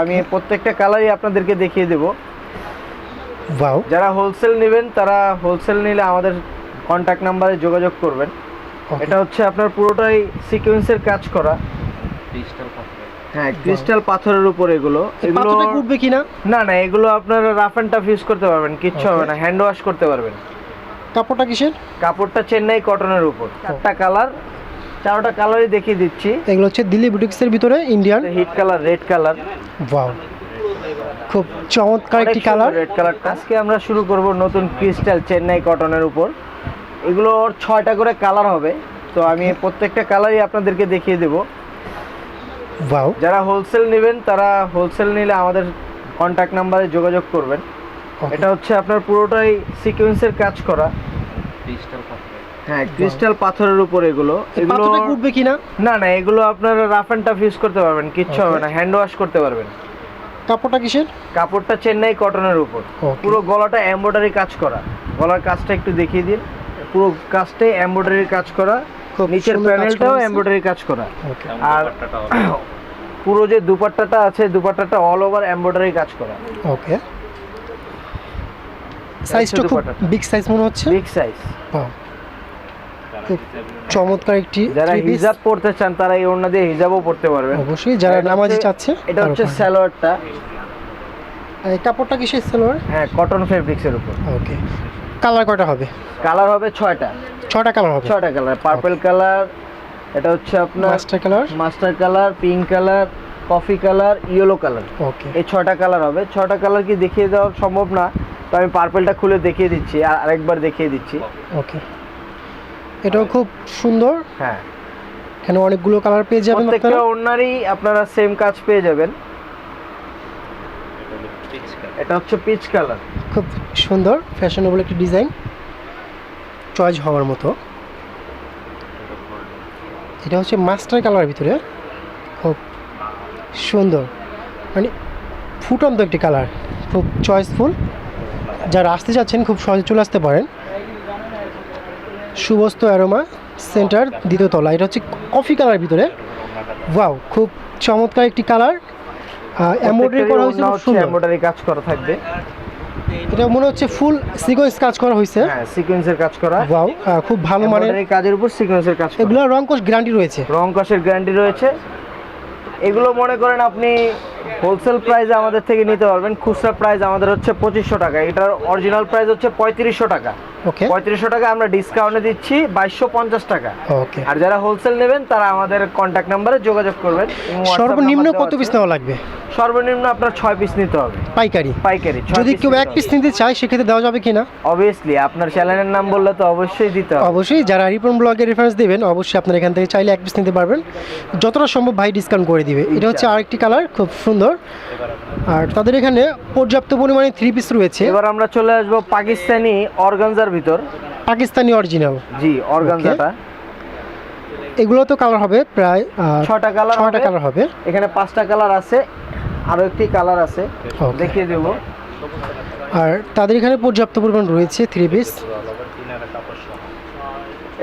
আমি প্রত্যেকটা কালারই আপনাদেরকে দেখিয়ে দেব। যারা হোলসেল নেবেন তারা হোলসেল নিলে আমাদের কন্ট্যাক্ট নাম্বারে যোগাযোগ করবেন। এটা হচ্ছে আপনার পুরোটাই সিকোয়েন্সের কাজ করা। হ্যাঁ ক্রিস্টাল পাথরের উপর এগুলো। এগুলো উঠবে কিনা? না না এগুলো আপনারা রাফ অ্যান্ড টাফ ইউজ করতে পারবেন কিচ্ছু হবে না হ্যান্ড ওয়াশ করতে পারবেন। কাপড়টা কিসের? কাপড়টা চেন্নাই কটনের উপর। চারটা কালার চারটা কালারই দেখিয়ে দিচ্ছি। এগুলো হচ্ছে দিল্লি বুটিক্সের ভিতরে Indian hit colour red colour wow খুব চমৎকার একটি কালার রেড কালারটা আজকে আমরা শুরু করব নতুন ক্রিস্টাল চেন্নাই কটনের উপর। এগুলোর ছয়টা করে কালার হবে। তো আমি প্রত্যেকটা কালারই আপনাদেরকে দেখিয়ে দেব। ওয়াও যারা হোলসেল নেবেন তারা হোলসেল নিলে আমাদের কন্ট্যাক্ট নাম্বারে যোগাযোগ করবেন। এটা হচ্ছে আপনার পুরোটাই সিকোয়েন্সের কাজ করা। হ্যাঁ ক্রিস্টাল পাথরের উপর এগুলো। এগুলো উঠবে কিনা? না না এগুলো আপনারা রাফ অ্যান্ড টাফ ইউজ করতে পারবেন কিচ্ছু হবে না হ্যান্ড ওয়াশ করতে পারবেন। কাপড়টা কিসের? কাপড়টা চেন্নাই কটনের উপর। পুরো গলাটা এমব্রয়ডারি কাজ করা। গলার কাজটা একটু দেখিয়ে দিন। পুরো কাজটাই এমব্রয়ডারি কাজ করা। নিচের প্যানেলটাও এমব্রয়ডারি কাজ করা। আর পুরো যে দুপাট্টাটা আছে দুপাট্টাটা অল ওভার এমব্রয়ডারি কাজ করা। ওকে সাইজটা খুব বিগ সাইজ মনে হচ্ছে? Big size Wow. খুব চমৎকার একটি যারা। হিজাব পড়তে চান তারা এই ওড়না দিয়ে হিজাবও পড়তে পারবেন। অবশ্যই যারা নামাজি চাচ্ছে এটা হচ্ছে পারবে। স্যালোয়ারটা এই কাপড়টা কিসের সালোয়ার? হ্যাঁ কটন ফেব্রিক্সের উপর। ওকে। কালার কয়টা হবে? কালার হবে ছয়টা। ছটা কালার হবে? ছয়টা কালার পার্পল কালার এটা হচ্ছে আপনার master colour master colour pink colour coffee colour yellow colour okay. এই ছটা কালার হবে। ছটা কালার কি দেখিয়ে দেওয়া সম্ভব না তো আমি পার্পেলটা খুলে দেখিয়ে দিচ্ছি আর আরেকবার দেখিয়ে দিচ্ছি। ওকে। এটাও খুব সুন্দর। হ্যাঁ। এখানে অনেকগুলো কালার পেয়ে যাবেন প্রত্যেকটা ওনারই আপনারা সেম কাজ পেয়ে যাবেন। এটা হচ্ছে পিচ কালার খুব সুন্দর ফ্যাশনেবল একটি ডিজাইন চয়েস হওয়ার মতো। এটা হচ্ছে মাস্টার কালারের ভিতরে। খুব সুন্দর। মানে ফুটন্ত একটি কালার খুব চয়েসফুল যারা আসতে যাচ্ছেন খুব সহজে চলে আসতে পারেন। সুবস্ত অ্যারোমা সেন্টার দ্বিতীয় তলা। এটা হচ্ছে কফি কালার ভিতরে। ওয়াও খুব চমৎকার একটি কালার এমব্রয়ডারি করা হয়েছে সুন্দর। এমব্রয়ডারি কাজ করা থাকবে। এটা মনে হচ্ছে ফুল সিকোয়েন্স কাজ করা হয়েছে। হ্যাঁ সিকোয়েন্সের কাজ করা। ওয়াও খুব ভালো মানের। এই কাজের উপর সিকোয়েন্সের কাজ এগুলো রং রংকশ গ্যারান্টি রয়েছে। রং কষের গ্যারান্টি রয়েছে। এগুলো মনে করেন আপনি হোলসেল প্রাইস আমাদের থেকে নিতে পারবেন। খুচরা প্রাইস আমাদের হচ্ছে পঁচিশশো টাকা। এটার অরিজিনাল প্রাইস হচ্ছে পঁয়ত্রিশশো টাকা। ওকে পঁয়ত্রিশশো টাকা আমরা ডিসকাউন্টে দিচ্ছি বাইশশো পঞ্চাশ টাকা। ওকে আর যারা হোলসেল নেবেন তারা আমাদের কন্ট্যাক্ট নাম্বারে যোগাযোগ করবেন। সর্বনিম্ন কত পিস নেওয়া লাগবে? সর্বনিম্ন আপনার ছয় পিস নিতে হবে। পাইকারি। পাইকারি যদি কেউ এক পিস নিতে চায় সেক্ষেত্রে দেওয়া যাবে কি না? অবভিয়াসলি আপনার চ্যানেলের নাম বললে তো অবশ্যই দিতে হবে। অবশ্যই যারা রিপন ব্লগের রেফারেন্স দেবেন অবশ্যই আপনার এখান থেকে চাইলে এক পিস নিতে পারবেন। যতটা সম্ভব ভাই ডিসকাউন্ট করে দিবে। এটা হচ্ছে আরেকটি কালার খুব সুন্দর। আর তাদের এখানে পর্যাপ্ত পরিমাণে থ্রি পিস রয়েছে। এবার আমরা চলে আসব পাকিস্তানি অর্গানজার ভিতর। পাকিস্তানি অরিজিনাল জি অর্গানজাটা এগুলো তো কালার হবে প্রায় ছটা কালার ছয়টা কালার হবে। এখানে পাঁচটা কালার আছে। আরও একটি কালার আছে. দেখিয়ে দেব। আর তাদের এখানে পর্যাপ্ত পরিমাণ রয়েছে থ্রি পিস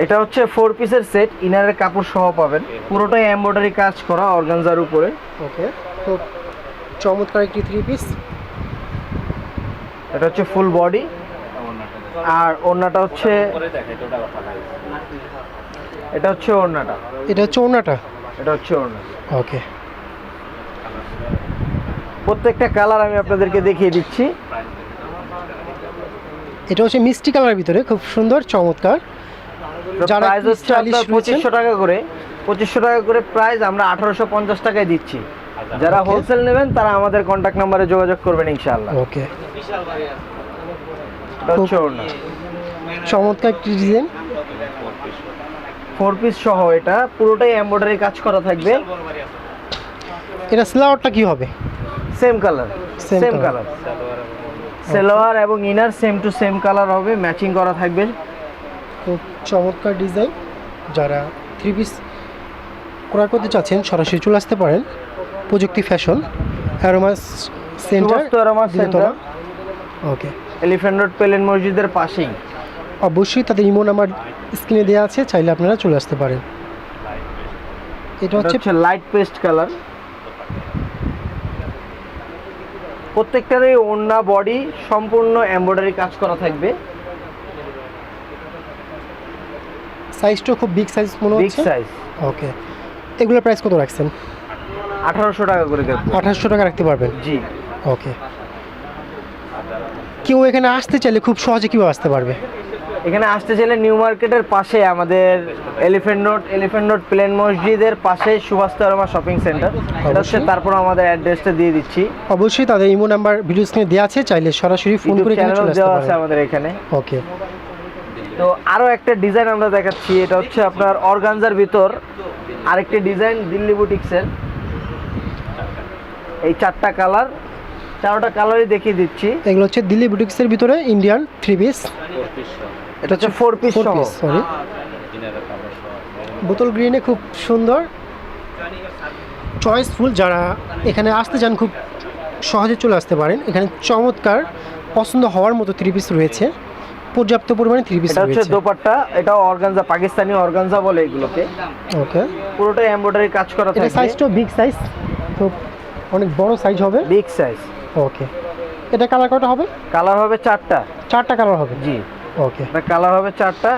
এটা হচ্ছে ফোর পিসের সেট ইনারের কাপড় সহ পাবেন। পুরোটাই এমব্রয়ডারি কাজ করা অর্গানজার উপরে। ওকে খুব চমৎকার একটি থ্রি পিস এটা হচ্ছে ফুল বডি আর ওড়নাটা হচ্ছে এটা হচ্ছে ওড়নাটা। এটা হচ্ছে ওনাটা এটা হচ্ছে ওড়না। ওকে প্রত্যেকটা কালার আমি আপনাদেরকে দেখিয়ে দিচ্ছি। এটা হচ্ছে মিষ্টি কালারের ভিতরে খুব সুন্দর চমৎকার। যারা প্রাইস হচ্ছে আপনার পঁচিশশো টাকা করে। পঁচিশশো টাকা করে প্রাইস আমরা আঠারোশো পঞ্চাশ টাকায় দিচ্ছি। যারা হোলসেল নেবেন তারা আমাদের কন্ট্যাক্ট নাম্বারে যোগাযোগ করবেন ইনশাআল্লাহ। ওকে চমৎকার একটি ডিজাইন ফোর পিস সহ এটা। পুরোটাই এমব্রয়ডারি কাজ করা থাকবে। এটা স্লাওয়ারটা কি হবে? Same colour same colour salwar এবং inner same to same colour হবে ম্যাচিং করা থাকবে। খুব চমৎকার ডিজাইন যারা থ্রি পিস ক্রয় করতে চাচ্ছেন সরাসরি চলে আসতে পারেন। প্রযুক্তি fashion aroma's center Aroma Center। Okay elephant road পেলেন মসজিদের পাশেই। অবশ্যই তাদের ইমো নাম্বার স্ক্রিনে দেওয়া আছে চাইলে আপনারা চলে আসতে পারেন। এটা হচ্ছে লাইট পেস্ট কালার প্রত্যেকটারই ওন্না বডি সম্পূর্ণ এমব্রয়ডারি কাজ করা থাকবে। সাইজটা খুব বিগ সাইজ মনে হচ্ছে? বিগ সাইজ ওকে এগুলোর প্রাইস কত রাখছেন? আঠারোশো টাকা করে দেব 1800 টাকা রাখতে পারবেন? জি। ওকে কেউ এখানে আসতে চাইলে খুব সহজে কীভাবে আসতে পারবে? এখানে আসতে চাইলে নিউ মার্কেটের পাশে আমাদের এলিফেন্ট রোড এলিফেন্ট রোড প্লেন মসজিদের পাশে সুভাষ তারমা শপিং সেন্টার। এটা হচ্ছে। তারপর আমাদের অ্যাড্রেসটা দিয়ে দিচ্ছি। অবশ্যই তাদের ইমো নাম্বার ভিডিও স্ক্রিনে দেওয়া আছে চাইলে সরাসরি ফোন করে এখানে চলে আসতে পারেন আমাদের এখানে। ওকে। তো আরও একটা ডিজাইন আমরা দেখাচ্ছি এটা হচ্ছে আপনার অর্গানজার ভিতর। আরেকটি ডিজাইন দিল্লি বুটিক্সের। এই চারটা কালার। চারটা কালারই দেখিয়ে দিচ্ছি। এগুলো হচ্ছে দিল্লি বুটিক্সের ভিতরে ইন্ডিয়ান থ্রি পিস। এটা হচ্ছে ফোর পিস ফোর সহ। পিস সরি বোতল গ্রিনে খুব সুন্দর। চয়েসফুল যারা এখানে আসতে চান খুব সহজে চলে আসতে পারেন। এখানে চমৎকার পছন্দ হওয়ার মতো থ্রি পিস রয়েছে। পর্যাপ্ত পরিমাণে থ্রি পিস এটা হচ্ছে রয়েছে। দোপাট্টা এটাও অর্গানজা পাকিস্তানি অর্গানজা বলে এগুলোকে। ওকে। পুরোটা এমব্রয়ডারি কাজ করা থাকে এটা থাকবে সাইজটাও বিগ সাইজ তো অনেক বড় সাইজ হবে। Big size okay. এটা কালার কটা হবে? কালার হবে চারটা। চারটা কালার হবে। জি। ওকে। এটা কালার হবে চারটা।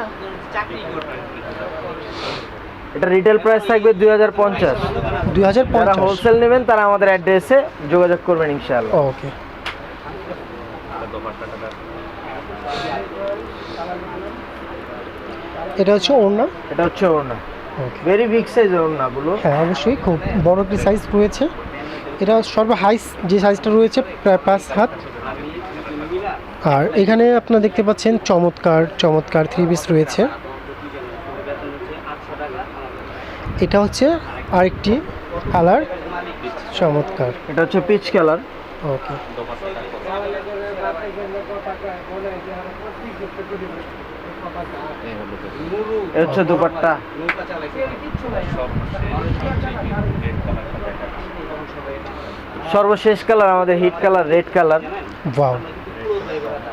এটা রিটেল প্রাইস থাকবে দুই হাজার পঞ্চাশ। দুই হাজার যারা হোলসেল নেবেন তারা আমাদের অ্যাড্রেসে যোগাযোগ করবেন ইনশাআল্লাহ। ওকে। এটা হচ্ছে ওড়না? এটা হচ্ছে ওড়না। ওকে। ভেরি বিগ সাইজ ওড়নাগুলো। হ্যাঁ অবশ্যই খুব বড় একটি সাইজ রয়েছে। এটা সর্ব হাই যে সাইজটা রয়েছে প্রায় পাঁচ হাত। আর এখানে আপনারা দেখতে পাচ্ছেন চমৎকার চমৎকার থ্রি পিস রয়েছে। এটা হচ্ছে আরেকটি কালার চমৎকার। এটা হচ্ছে পিচ কালার ওকে হচ্ছে দুপাট্টা। সর্বশেষ কালার আমাদের hit colour red colour wow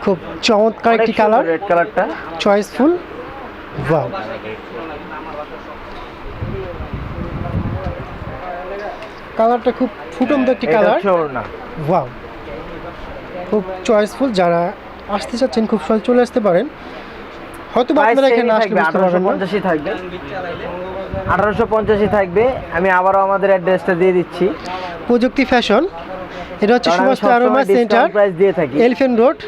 খুব চমৎকার একটি কালার রেড কালারটা চয়েসফুল ওয়াও কালারটা খুব ফুটন্ত একটি কালার ওয়াও খুব চয়েসফুল যারা আসতে চাচ্ছেন খুব সহজ চলে আসতে পারেন। হয়তো আপনারা এখানে আসলে বুঝতে পারবেন থাকবে। আঠারোশো পঞ্চাশই থাকবে। আমি আবারও আমাদের অ্যাড্রেসটা দিয়ে দিচ্ছি। প্রযুক্তি ফ্যাশন। এটা হচ্ছে সুভাষ আরোমা সেন্টার প্রাইস দিয়ে থাকি। এলিফেন্ট রোড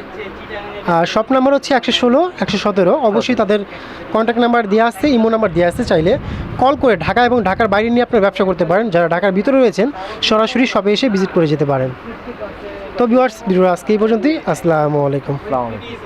শপ নাম্বার হচ্ছে একশো ষোলো একশো সতেরো। অবশ্যই তাদের কন্ট্যাক্ট নাম্বার দিয়ে আসছে ইমো নাম্বার দিয়ে আসতে চাইলে কল করে ঢাকা এবং ঢাকার বাইরে নিয়ে আপনার ব্যবসা করতে পারেন। যারা ঢাকার ভিতরে রয়েছেন সরাসরি শপে এসে ভিজিট করে যেতে পারেন। তো ভিউয়ার্স ভিডিও আজকে এই পর্যন্তই। আসসালামু আলাইকুম। আসসালামু আলাইকুম।